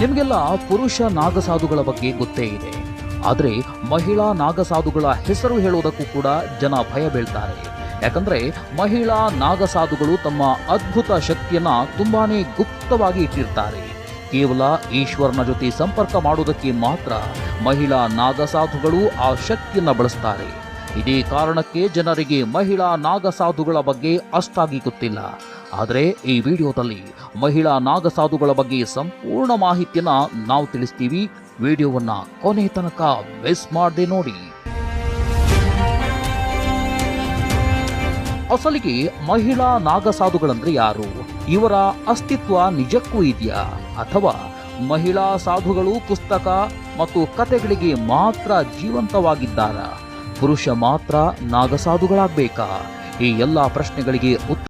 ನಿಮಗೆಲ್ಲ ಪುರುಷ ನಾಗಸಾಧುಗಳ ಬಗ್ಗೆ ಗೊತ್ತೇ ಇದೆ. ಆದರೆ ಮಹಿಳಾ ನಾಗಸಾಧುಗಳ ಹೆಸರು ಹೇಳೋದಕ್ಕೂ ಕೂಡ ಜನ ಭಯ ಬೀಳ್ತಾರೆ. ಯಾಕಂದ್ರೆ ಮಹಿಳಾ ನಾಗಸಾಧುಗಳು ತಮ್ಮ ಅದ್ಭುತ ಶಕ್ತಿಯನ್ನ ತುಂಬಾನೇ ಗುಪ್ತವಾಗಿ ಇಟ್ಟಿರ್ತಾರೆ. ಕೇವಲ ಈಶ್ವರನ ಜೊತೆ ಸಂಪರ್ಕ ಮಾಡುವುದಕ್ಕೆ ಮಾತ್ರ ಮಹಿಳಾ ನಾಗಸಾಧುಗಳು ಆ ಶಕ್ತಿಯನ್ನು ಬಳಸ್ತಾರೆ. ಇದೇ ಕಾರಣಕ್ಕೆ ಜನರಿಗೆ ಮಹಿಳಾ ನಾಗಸಾಧುಗಳ ಬಗ್ಗೆ ಅಷ್ಟಾಗಿ ಗೊತ್ತಿಲ್ಲ. ಆದರೆ ಈ ವಿಡಿಯೋದಲ್ಲಿ ಮಹಿಳಾ ನಾಗಸಾಧುಗಳ ಬಗ್ಗೆ ಸಂಪೂರ್ಣ ಮಾಹಿತಿಯನ್ನ ನಾವು ತಿಳಿಸ್ತೀವಿ. ವಿಡಿಯೋವನ್ನ ಕೊನೆ ತನಕ ಮಿಸ್ ಮಾಡದೆ ನೋಡಿ. ಅಸಲಿಗೆ ಮಹಿಳಾ ನಾಗಸಾಧುಗಳಂದ್ರೆ ಯಾರು? ಇವರ ಅಸ್ತಿತ್ವ ನಿಜಕ್ಕೂ ಇದೆಯಾ? ಅಥವಾ ಮಹಿಳಾ ಸಾಧುಗಳು ಪುಸ್ತಕ ಮತ್ತು ಕತೆಗಳಿಗೆ ಮಾತ್ರ ಜೀವಂತವಾಗಿದ್ದಾರಾ? ಪುರುಷ ಮಾತ್ರ ನಾಗಸಾಧುಗಳಾಗಬೇಕಾ? ಈ ಎಲ್ಲ ಪ್ರಶ್ನೆಗಳಿಗೆ ಉತ್ತರ